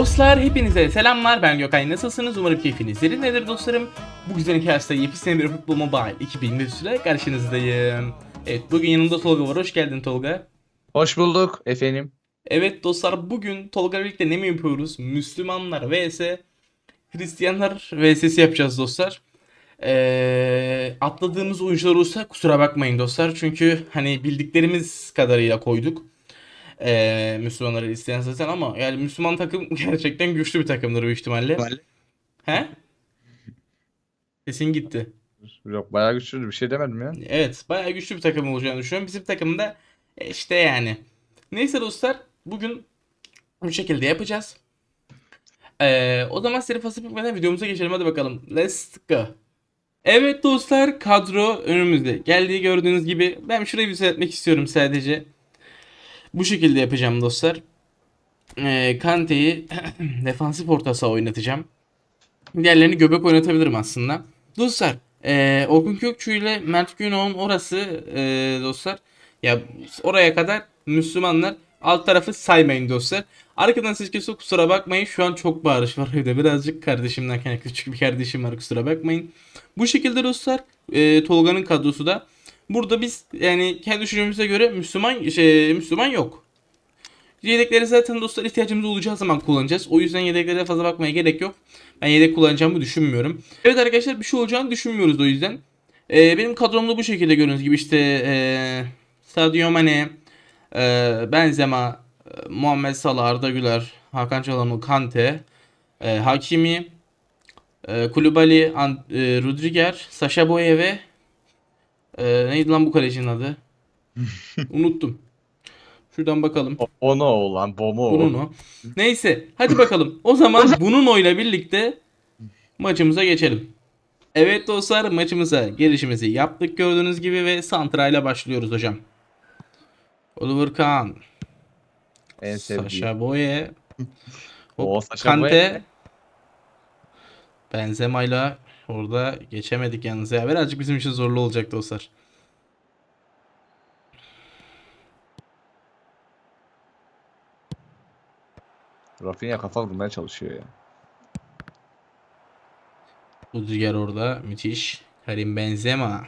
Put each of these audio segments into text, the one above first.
Dostlar hepinize selamlar. Ben Gökay. Nasılsınız? Umarım keyfiniz yerindedir dostlarım. Bu güzel hikayesinde yepyeni bir Futbol Mobile 2023 ile karşınızdayım. Evet bugün yanımda Tolga var. Hoş geldin Tolga. Hoş bulduk efendim. Evet dostlar bugün Tolga birlikte ne mi yapıyoruz? Müslümanlar vs. Hristiyanlar vs'si yapacağız dostlar. Ee, atladığımız oyuncular olursa kusura bakmayın dostlar. Çünkü hani bildiklerimiz kadarıyla koyduk ee, Müslümanları Hristiyan zaten ama yani Müslüman takım gerçekten güçlü bir takımdır büyük ihtimalle. He? Sesin gitti. Yok bayağı güçlü bir şey demedim ya. Evet, bayağı güçlü bir takım olacağını düşünüyorum. Bizim takımda e, işte yani. Neyse dostlar, bugün bu şekilde yapacağız. Ee, o zaman seri fazla bitmeden videomuza geçelim hadi bakalım. Let's go. Evet dostlar, kadro önümüzde. Geldiği gördüğünüz gibi ben şurayı bir seyretmek istiyorum sadece. Bu şekilde yapacağım dostlar. Ee, Kante'yi defansif orta saha oynatacağım. Diğerlerini göbek oynatabilirim aslında. Dostlar, ee, Orkun Kökçü ile Mert Günok'un orası ee, dostlar. Ya oraya kadar Müslümanlar alt tarafı saymayın dostlar. Arkadan ses kesiyor kusura bakmayın. Şu an çok bağırış var evde. Birazcık kardeşimden kaynaklı küçük bir kardeşim var kusura bakmayın. Bu şekilde dostlar ee, Tolga'nın kadrosu da. Burada biz yani kendi düşüncemize göre Müslüman şey, Müslüman yok. Yedekleri zaten dostlar ihtiyacımız olacağı zaman kullanacağız. O yüzden yedeklere fazla bakmaya gerek yok. Ben yedek kullanacağımı düşünmüyorum. Evet arkadaşlar bir şey olacağını düşünmüyoruz o yüzden. Ee, benim kadromda bu şekilde gördüğünüz gibi işte ee, Sadio Mane, ee, Benzema, ee, Muhammed Salah, Arda Güler, Hakan Çalhanoğlu, Kante, ee, Hakimi, ee, Kulübali, ee, Rudiger, Sasha Boye ve ee, neydi lan bu kalecinin adı? Unuttum. Şuradan bakalım. Ono olan Bono. Bruno. Neyse hadi bakalım. O zaman Bruno ile birlikte maçımıza geçelim. Evet dostlar maçımıza girişimizi yaptık gördüğünüz gibi ve Santra ile başlıyoruz hocam. Oliver Kahn, En sevdiğim. Sasha Boye, O Kante, Boye. Benzema ile orada geçemedik yalnız ya. Birazcık bizim için zorlu olacak dostlar. Rafinha kafa vurmaya çalışıyor ya. Rudiger orada müthiş. Karim Benzema.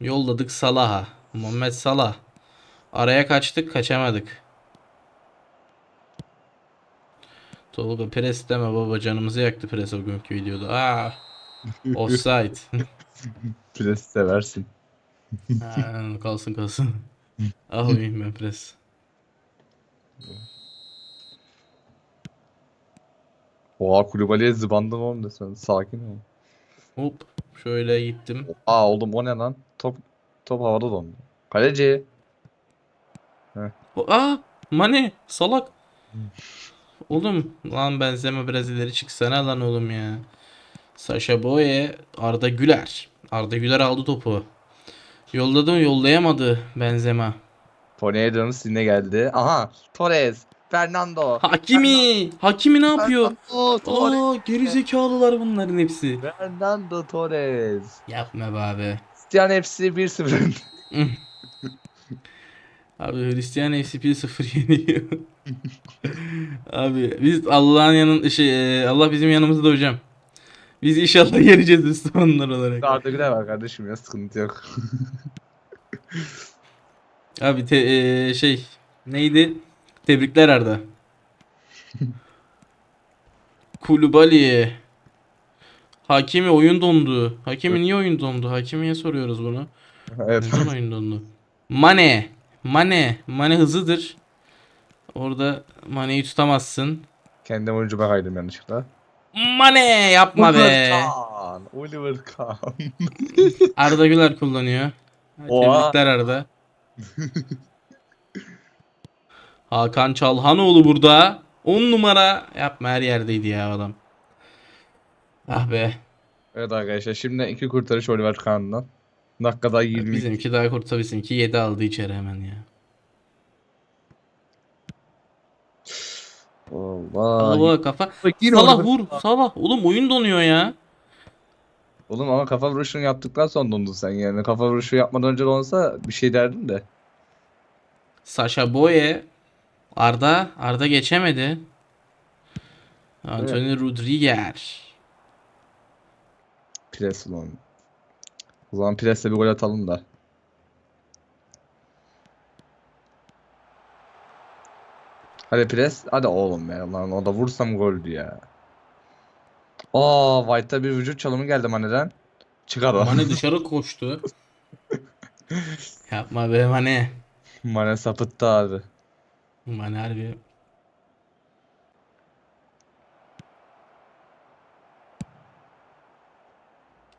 Yolladık Salah'a. Muhammed Salah. Araya kaçtık kaçamadık. Tolga pres deme baba canımızı yaktı pres o günkü videoda. Aa, offside. Pres seversin. Ha, kalsın kalsın. Almayayım ben pres. Oha Kulübali'ye zıbandım oğlum da sen sakin ol. Hop şöyle gittim. Aa oğlum o ne lan? Top top havada dondu. Kaleci. O- Aa Mane salak. Oğlum lan benzeme biraz ileri çıksana lan oğlum ya. Sasha Boye Arda Güler. Arda Güler aldı topu. Yolladı mı yollayamadı Benzema. Tony Adams yine geldi. Aha Torres. Fernando. Hakimi. Hakimi ne yapıyor? Fernando Torres. Aa geri zekalılar bunların hepsi. Fernando Torres. Yapma be abi. Stian FC 1-0. Abi Hristiyan FC 1-0 yeniyor. Abi biz Allah'ın yanın şey e, Allah bizim yanımızda hocam. Biz inşallah yeneceğiz Müslümanlar olarak. Arda Güler var kardeşim ya sıkıntı yok. Abi te, e, şey neydi? Tebrikler Arda. Kulübali. Hakimi oyun dondu. Hakimi niye oyun dondu? Hakimiye soruyoruz bunu. evet. Neden oyun dondu? Mane. Mane. Mane hızlıdır. Orada Mane'yi tutamazsın. Kendim oyuncuma kaydım yanlışlıkla. Mane yapma be. Oliver Kahn. Oliver Kahn. Arda Güler kullanıyor. Oha. Tebrikler Arda. Hakan Çalhanoğlu burada. 10 numara. Yapma her yerdeydi ya adam. Ah be. Evet arkadaşlar şimdi iki kurtarış Oliver Kahn'dan. Dakikada 20. Bizimki daha kurta bizimki 7 aldı içeri hemen ya. Allah. Allah kafa. Yine Salah vur. Salah. Oğlum oyun donuyor ya. Oğlum ama kafa vuruşunu yaptıktan sonra dondun sen yani. Kafa vuruşu yapmadan önce donsa bir şey derdim de. Sasha Boye. Arda. Arda geçemedi. Anthony Rudiger. Pires ulan. O zaman Pires'le bir gol atalım da. Hadi Pires. Hadi oğlum ya lan o da vursam goldü ya. Aa White'ta bir vücut çalımı geldi Mane'den. Çıkar o. Mane dışarı koştu. Yapma be Mane. Mane sapıttı abi. Mane harbi.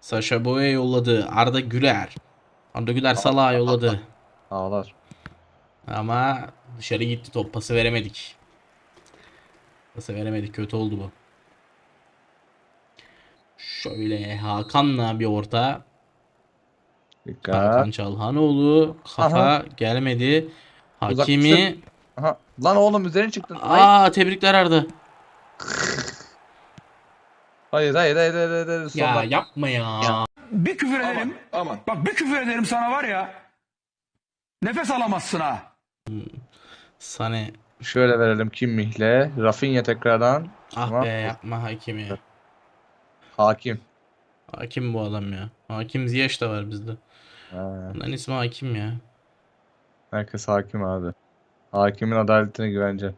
Sasha Boy'a yolladı. Arda Güler. Arda Güler Salah'a yolladı. Ağlar. Ama dışarı gitti top. Pası veremedik. Pası veremedik. Kötü oldu bu. Şöyle Hakan'la bir orta. Dikkat. Hakan Çalhanoğlu. Kafa Aha. gelmedi. Hakimi. Aha. Lan oğlum üzerine çıktın. Ay. Aa tebrikler Arda. Hayır hayır hayır hayır hayır. hayır. Ya Soldan. yapma ya. Bir küfür ederim. Bak bir küfür ederim sana var ya. Nefes alamazsın ha. Sane. Şöyle verelim Kimmih'le. Rafinha tekrardan. Ah Tamam. be yapma Hakimi. Hakim. Hakim bu adam ya. Hakim Ziyech da var bizde. Bunların ismi Hakim ya. herkes hakim abi. Hakimin adaletine güvence.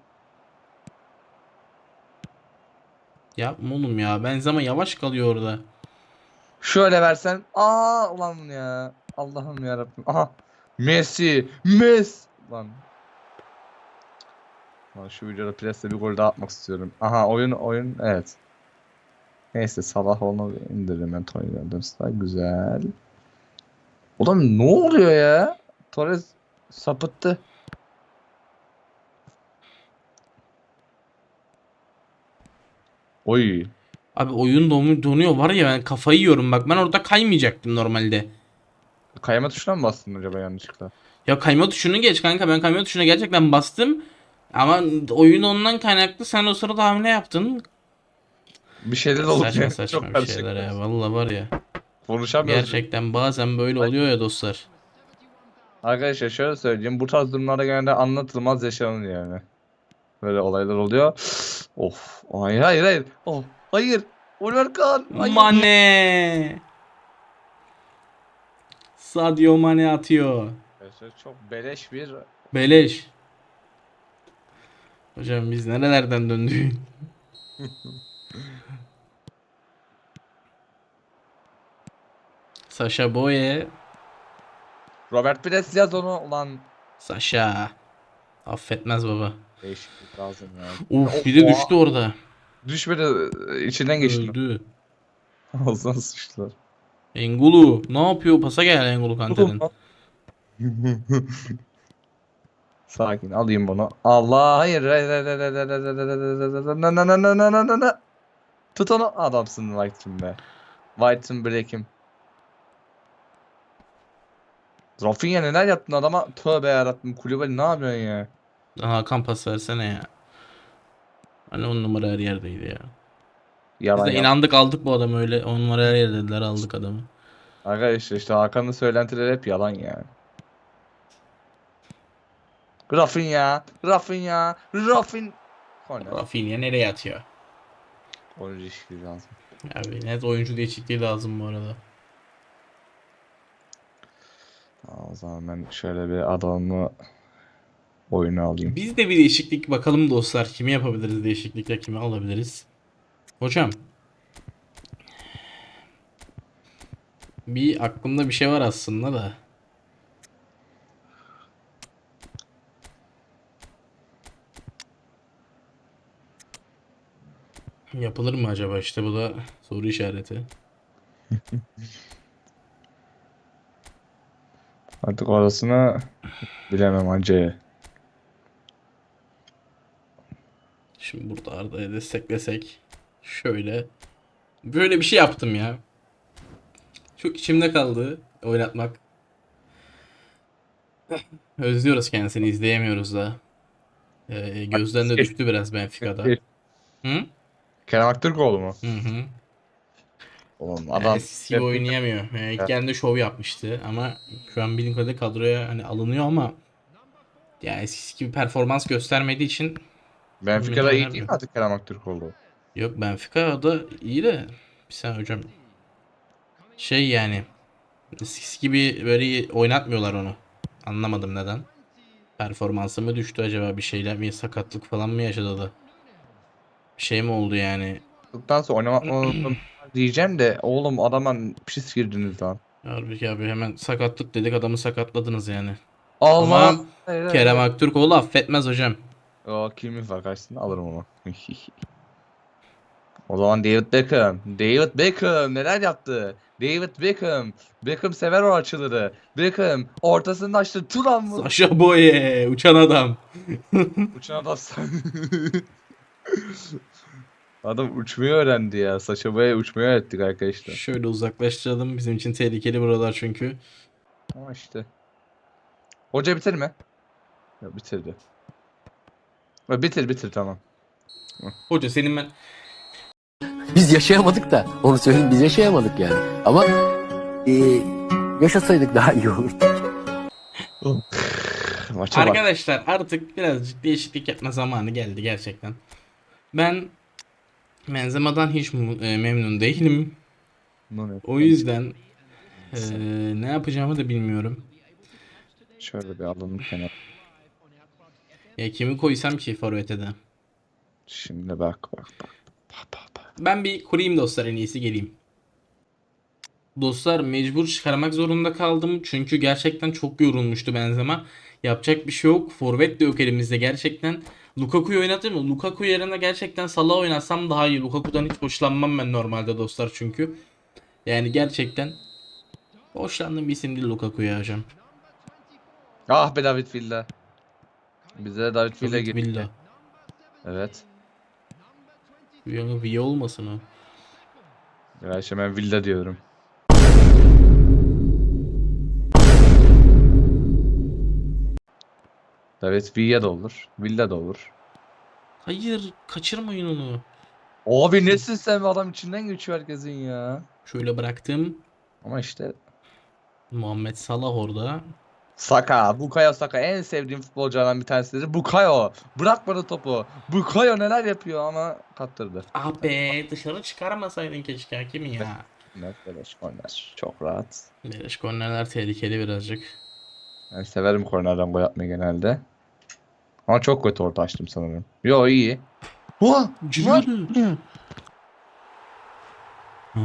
Yapma oğlum ya. Benzema yavaş kalıyor orada. Şöyle versen. Aa ulan ya. Allah'ım ya Rabbim. Aha. Messi. Messi. Lan. Lan şu videoda presle bir gol daha atmak istiyorum. Aha oyun oyun evet. Neyse Salah onu indiririm ben Tony Adams'ta. Güzel. Ulan ne oluyor ya? Torres sapıttı. Oy. Abi oyun donu- donuyor var ya ben kafayı yiyorum bak ben orada kaymayacaktım normalde. Kayma tuşuna mı bastın acaba yanlışlıkla? Ya kayma tuşunu geç kanka ben kayma tuşuna gerçekten bastım. Ama oyun ondan kaynaklı sen o sırada hamle yaptın. Bir şeyler oluyor. Saçma Çok saçma bir karışık. şeyler ya vallahi var ya. Konuşamıyorum. Gerçekten bazen böyle oluyor ya dostlar. Arkadaşlar şöyle söyleyeyim. Bu tarz durumlarda genelde anlatılmaz yaşanır yani. Böyle olaylar oluyor. Of. Hayır hayır hayır. Oh. Hayır. Oliver Kahn. Hayır. Mane. Sadio Mane atıyor. Arkadaşlar Çok beleş bir Beleş. Hocam biz nerelerden döndük? Sasha Boye. Robert Pires yaz onu ulan. Sasha. Affetmez baba. Değişiklik lazım ya. Uf bir de düştü orada. Düşmedi içinden geçti. Öldü. Ağzına sıçtılar. Engulu. Ne yapıyor? Pasa gel Engulu Kante'nin. Sakin alayım bunu. Allah hayır. Tut onu. Adamsın White'ın be. White'ın Black'im. Rafinha neler yaptın adama? Tövbe yarabbim. Kulübeli ne yapıyorsun ya? Hakan pas versene ya. Hani on numara her yerdeydi ya. Yalan Biz de inandık aldık bu adamı öyle. On numara her yerdediler aldık adamı. Arkadaşlar işte Hakan'ın söylentileri hep yalan yani. Rafinha, Rafinha, Rafin. Korner. Rafinha nereye atıyor? Oyuncu ilişkisi lazım. Abi net oyuncu değişikliği lazım bu arada. O zaman ben şöyle bir adamı oyunu alayım. Biz de bir değişiklik bakalım dostlar. Kimi yapabiliriz değişiklikle kimi alabiliriz? Hocam. Bir aklımda bir şey var aslında da. Yapılır mı acaba işte bu da soru işareti. Artık orasını bilemem acı. Şimdi burada Arda'yı desteklesek. Şöyle. Böyle bir şey yaptım ya. Çok içimde kaldı oynatmak. Özlüyoruz kendisini izleyemiyoruz da. Ee, gözden de düştü biraz Benfica'da. Hı? Kerem Aktürkoğlu mu? Hı hı. Oğlum Adam adam eskisi gibi oynayamıyor. Yani ilk geldiğinde şov yapmıştı ama şu an bildiğim kadarıyla kadroya hani alınıyor ama ya eskisi gibi performans göstermediği için Benfica'da iyi değil mi artık Kerem Aktürkoğlu? Yok Benfica da iyi de bir sen hocam şey yani eskisi gibi böyle oynatmıyorlar onu. Anlamadım neden. Performansı mı düştü acaba bir şeyler mi sakatlık falan mı yaşadı da? Şey mi oldu yani? Bundan sonra oynamak mı diyeceğim de oğlum adama pis girdiniz lan. Halbuki abi hemen sakatlık dedik adamı sakatladınız yani. Allah. Ama Hayır, hayır. Kerem Aktürkoğlu affetmez hocam. O kimin var karşısında alırım onu. o zaman David Beckham. David Beckham neler yaptı? David Beckham. Beckham sever o açıları. Beckham ortasında açtı. Turan mı? Saşa Boye uçan adam. Uçan adam. Adam uçmayı öğrendi ya. Saşa Boya'ya uçmayı öğrettik arkadaşlar. Şöyle uzaklaştıralım bizim için tehlikeli buralar çünkü. Ama işte. Hoca bitirme. Yok bitirdi. Ha, Bitir bitir tamam. Hoca senin ben Biz yaşayamadık da onu söyleyeyim biz yaşayamadık yani. Ama e, yaşasaydık daha iyi olurdu. Maça bak. Arkadaşlar artık birazcık değişiklik yapma zamanı geldi gerçekten. Ben Benzema'dan hiç e, memnun değilim. O yüzden e, ne yapacağımı da bilmiyorum. Şöyle bir alalım kenara. Ya kimi koysam ki forvete de. Şimdi bak bak bak. Bak bak bak. Ben bir kurayım dostlar en iyisi geleyim. Dostlar mecbur çıkarmak zorunda kaldım. Çünkü gerçekten çok yorulmuştu Benzema. Yapacak bir şey yok. Forvet de yok elimizde gerçekten. Lukaku'yu oynatayım mı? Lukaku yerine gerçekten Salah oynatsam daha iyi. Lukaku'dan hiç hoşlanmam ben normalde dostlar çünkü. Yani gerçekten hoşlandığım bir isim değil Lukaku ya hocam. Ah be David Villa. Bize de David Villa David. Villa. Evet. Villa olmasın o. Ya işte ben Villa diyorum. David Villa da olur. Villa da olur. Hayır kaçırmayın onu. Abi nesin sen be adam içinden geçiyor herkesin ya. Şöyle bıraktım. Ama işte Muhammed Salah orada. Saka, Bukayo Saka en sevdiğim futbolculardan bir tanesidir. Bukayo, bırakmadı topu. Bukayo neler yapıyor ama kaptırdı. Ah be dışarı çıkarmasaydın keşke hakimin ya. Net beleş korner. Çok rahat. Beleş kornerler tehlikeli birazcık. Ben severim kornerden gol atmayı genelde. Ama çok kötü orta açtım sanırım. Yo iyi. Oha! Cırıyordu. Ha?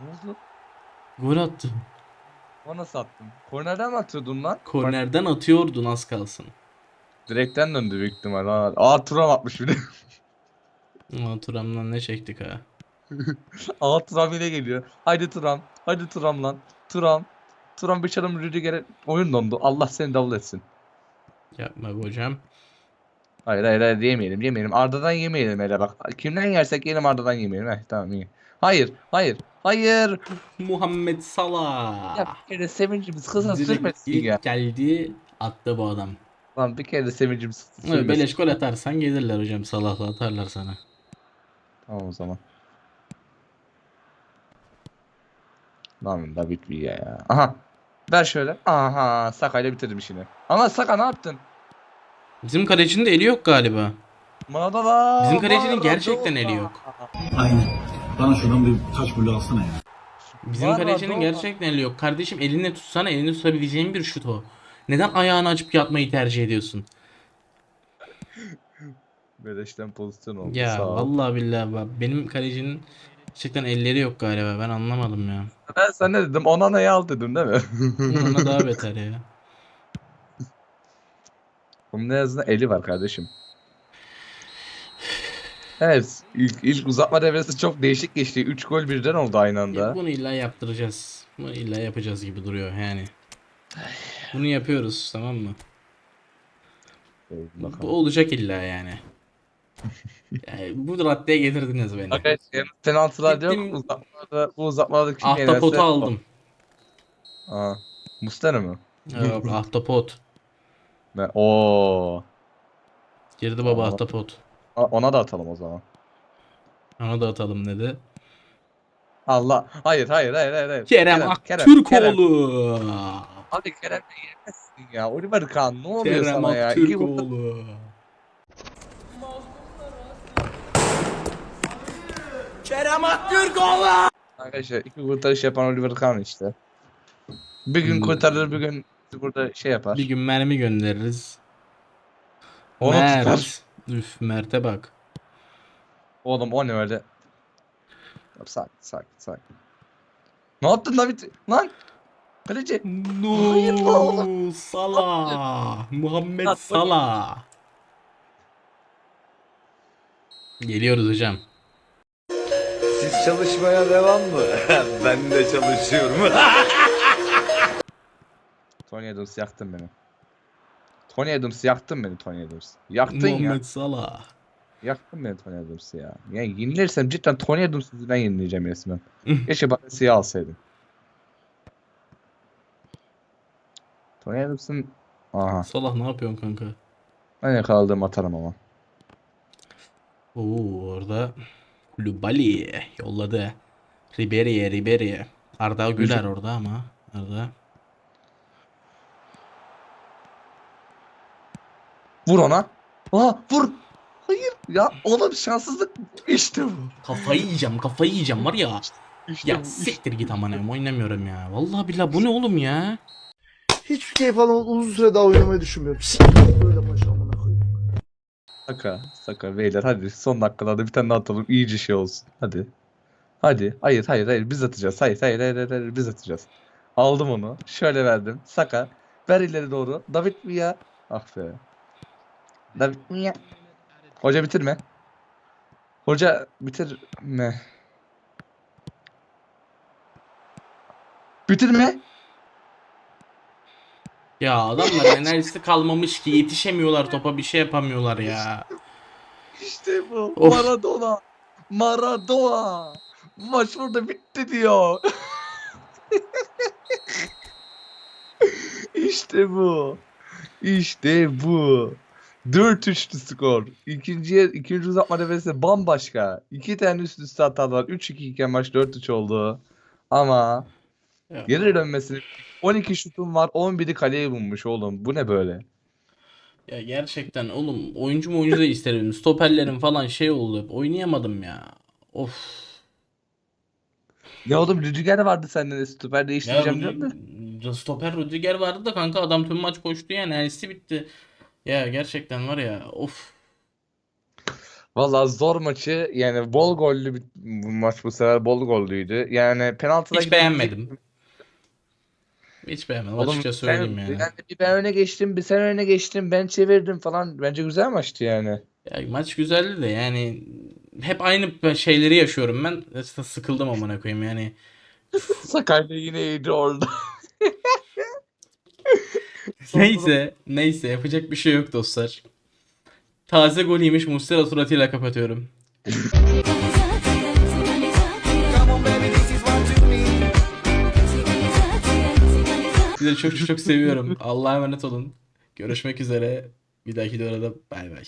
Ne oldu? Gol attı. O nasıl attın? Kornerden mi atıyordun lan? Kornerden atıyordun az kalsın. Direkten döndü büyük ihtimal. Ha. Aa Turam atmış bir de. Ulan Turam'dan ne çektik ha. Aa Turam yine geliyor. Haydi Turam. Haydi Turam lan. Turam. Turam bir çalım Rüdiger'e oyun dondu. Allah seni davul etsin. Yapma be hocam. Hayır hayır hayır yemeyelim yemeyelim. Arda'dan yemeyelim hele bak. Kimden yersek yiyelim Arda'dan yemeyelim. Heh tamam iyi. Hayır hayır hayır. Muhammed Salah. Ya bir kere sevincimiz kısa sürmesin ilk ya. geldi attı bu adam. Lan bir kere sevincimiz Evet, sürmesin. beleş gol atarsan gelirler hocam Salah'la atarlar sana. Tamam o zaman. Lan David Villa ya. Aha. Ver şöyle. Aha. Saka'yla bitirdim işini. Ama Saka ne yaptın? Bizim kalecinin de eli yok galiba. Maradona. Bizim kalecinin Maradona. gerçekten eli yok. Aynen. Bana şuradan bir taş bulu alsana ya. Bizim Maradona. kalecinin gerçekten eli yok. Kardeşim elinle tutsana elini tutabileceğin bir şut o. Neden ayağını açıp yatmayı tercih ediyorsun? Beleşten pozisyon oldu. Ya vallahi billahi bak benim kalecinin gerçekten elleri yok galiba ben anlamadım ya. Ben sana ne dedim? Ona ne al dedim değil mi? Ona daha beter ya. Bunun en azından eli var kardeşim. Evet. ilk, ilk uzatma devresi çok değişik geçti. 3 gol birden oldu aynı anda. bunu illa yaptıracağız. Bunu illa yapacağız gibi duruyor yani. Bunu yapıyoruz tamam mı? Bu olacak illa yani. Yani bu raddeye getirdiniz beni. Arkadaşlar penaltılar yok. Gittim- Uzatmalarda, bu uzatmalarda kim Ahtapotu yenerse- aldım. Aa. Mustera mı? Yok ahtapot. Ben, Oo. Girdi baba Aa. ahtapot. A- Ona da atalım o zaman. Ona da atalım dedi. Allah. Hayır hayır hayır hayır. hayır. Kerem, Kerem. Aktürkoğlu. Abi Kerem de yemezsin ya. Oliver Kahn ne oluyor Kerem sana ya? Vurdu. Aktürkoğlu. Arkadaşlar iki kurtarış yapan Oliver Kahn işte. Bir gün Hmm. kurtarır bir gün burada şey yapar. Bir gün mermi göndeririz. Onu tutar. Mert. Üf Mert'e bak. Oğlum o ne öyle? Sakin sakin sakin. Ne yaptın David? Lan! Kaleci! Hayır No oğlum. Salah. Muhammed Salah. Geliyoruz hocam. Çalışmaya devam mı? ben de çalışıyorum. Tony Adams yaktın beni. Tony Adams yaktın beni Tony Adams. Yaktın ya. Muhammed Salah. Yaktın beni Tony Adams'ı ya. Yani yenilirsem cidden Tony Adams yüzünden yenileceğim resmen. Keşke Balenciaga alsaydım. Tony Adams'ın... Aha. Salah ne yapıyorsun kanka? Ben yakaladığım atarım ama. Oo orada Kulübali yolladı. Ribery'e Ribery'e. Arda Güler orada ama. Arda. Vur ona. Aa vur. Hayır ya oğlum şanssızlık. İşte bu. Kafayı yiyeceğim kafayı yiyeceğim var ya. İşte Ya bu. siktir git aman em oynamıyorum ya. Vallahi billahi bu ne oğlum ya? Hiçbir keyif alamadım. Uzun süre daha oynamayı düşünmüyorum. Siktir Saka. Saka beyler hadi son dakikalarda bir tane daha atalım. iyice şey olsun. Hadi. Hadi. Hayır hayır hayır biz atacağız. Hayır hayır hayır hayır, hayır biz atacağız. Aldım onu. Şöyle verdim. Saka. Ver ileri doğru. David Villa. Ah be. David Villa. Hoca bitirme. Hoca bitirme. Bitirme. Ya adamlar enerjisi kalmamış ki yetişemiyorlar topa bir şey yapamıyorlar ya. İşte bu. Of. Maradona. Maradona. Maç burada bitti diyor. işte bu. İşte bu. 4-3'lü skor. İkinciye, ikinci uzatma nefesi bambaşka. İki tane üst üste hatalar. 3-2 iken maç 4-3 oldu. Ama Ya. geri dönmesini 12 şutum var. 11'i kaleye bulmuş oğlum. Bu ne böyle? Ya gerçekten oğlum oyuncu mu oyuncu da isterim. Stoperlerim falan şey oldu. Oynayamadım ya. Of. Ya oğlum Rüdiger vardı senden de stoper değiştireceğim diyorum da. Stoper Rudiger vardı da kanka adam tüm maç koştu yani enerjisi bitti. Ya gerçekten var ya of. Valla zor maçı yani bol gollü bir maç bu sefer bol gollüydü. Yani penaltıda Hiç beğenmedim. Hiç beğenmedim Oğlum açıkça söyleyeyim yani. bir ben öne geçtim, bir sen öne geçtin, ben çevirdim falan. Bence güzel maçtı yani. Ya maç güzeldi de yani hep aynı şeyleri yaşıyorum ben. Zaten sıkıldım amına koyayım yani. Sakarya yine iyiydi orada. Neyse, neyse yapacak bir şey yok dostlar. Taze gol yemiş Muslera suratıyla kapatıyorum. Sizi çok çok çok seviyorum. Allah'a emanet olun. Görüşmek üzere. Bir dahaki videoda bay bay.